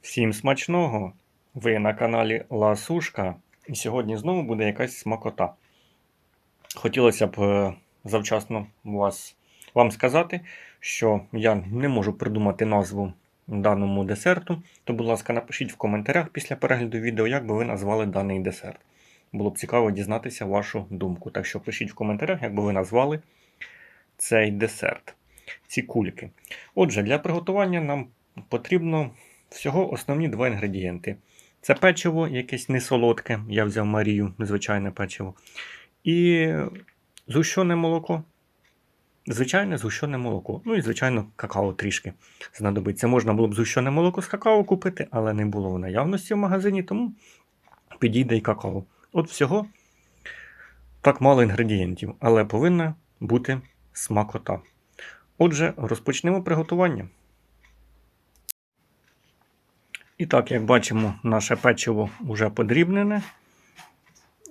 Всім смачного! Ви на каналі Ласушка. І сьогодні знову буде якась смакота. Хотілося б е, завчасно вас, вам сказати, що я не можу придумати назву даному десерту. То, будь ласка, напишіть в коментарях після перегляду відео, як би ви назвали даний десерт. Було б цікаво дізнатися вашу думку. Так що пишіть в коментарях, як би ви назвали цей десерт, ці кульки. Отже, для приготування нам потрібно всього основні два інгредієнти. Це печиво, якесь несолодке, я взяв Марію, звичайне печиво. І згущене молоко. Звичайне згущене молоко. Ну і, звичайно, какао трішки знадобиться. Можна було б згущене молоко з какао купити, але не було в наявності в магазині, тому підійде і какао. От всього так мало інгредієнтів, але повинна бути смакота. Отже, розпочнемо приготування. І так, як бачимо, наше печиво вже подрібнене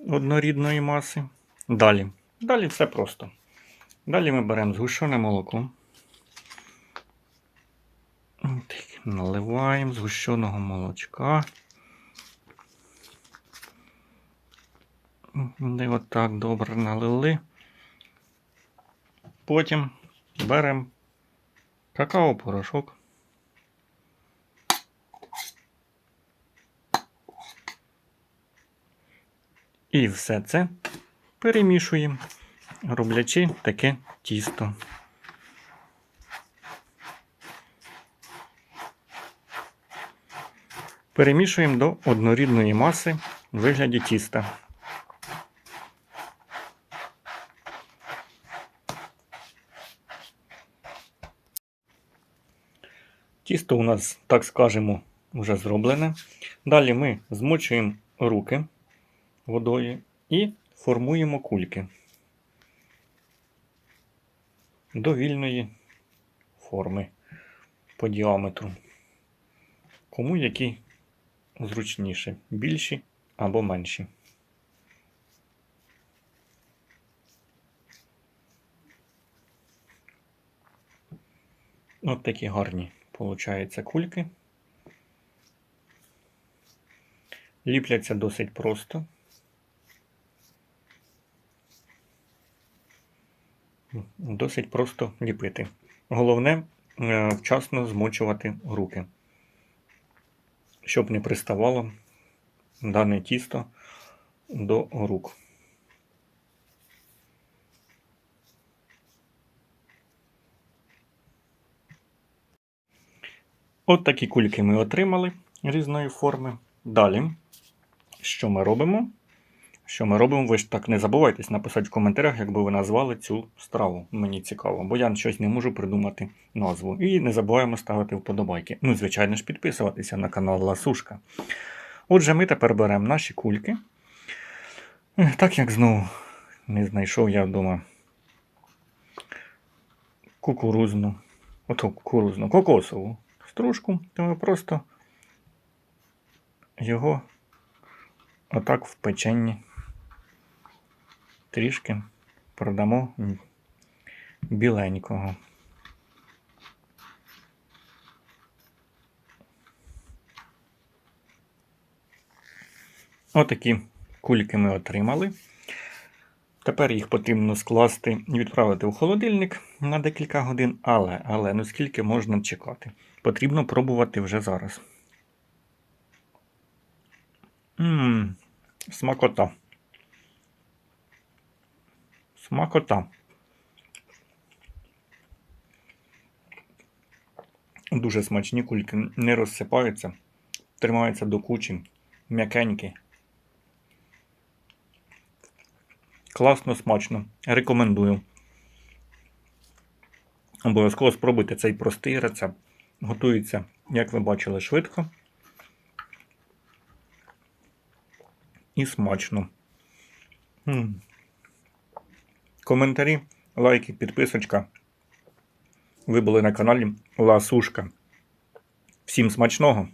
однорідної маси. Далі. Далі все просто. Далі ми беремо згущене молоко. Наливаємо згущеного молочка. І отак добре налили. Потім беремо какао-порошок. І все це перемішуємо, роблячи таке тісто. Перемішуємо до однорідної маси в вигляді тіста. Тісто у нас, так скажемо, вже зроблене. Далі ми змочуємо руки водою і формуємо кульки до вільної форми по діаметру. Кому які зручніше, більші або менші. От такі гарні получаються кульки. Ліпляться досить просто. Досить просто ліпити. Головне е, вчасно змочувати руки, щоб не приставало дане тісто до рук. От такі кульки ми отримали різної форми. Далі, що ми робимо? Що ми робимо? Ви ж так не забувайтесь написати в коментарях, як би ви назвали цю страву. Мені цікаво, бо я щось не можу придумати назву. І не забуваємо ставити вподобайки. Ну, звичайно ж, підписуватися на канал Ласушка. Отже, ми тепер беремо наші кульки. Так як знову не знайшов я вдома кукурузну, ото кукурузну, кокосову стружку, то ми просто його отак в печенні трішки продамо біленького. Отакі кульки ми отримали. Тепер їх потрібно скласти і відправити в холодильник на декілька годин, але, але ну скільки можна чекати? Потрібно пробувати вже зараз. Ммм, смакота. Смакота. Дуже смачні кульки, не розсипаються, тримаються до кучі, м'якенькі. Класно, смачно. Рекомендую. Обов'язково спробуйте цей простий рецепт. Готується, як ви бачили, швидко. І смачно. М. Коментарі, лайки, підписочка. Ви були на каналі Ласушка. Всім смачного!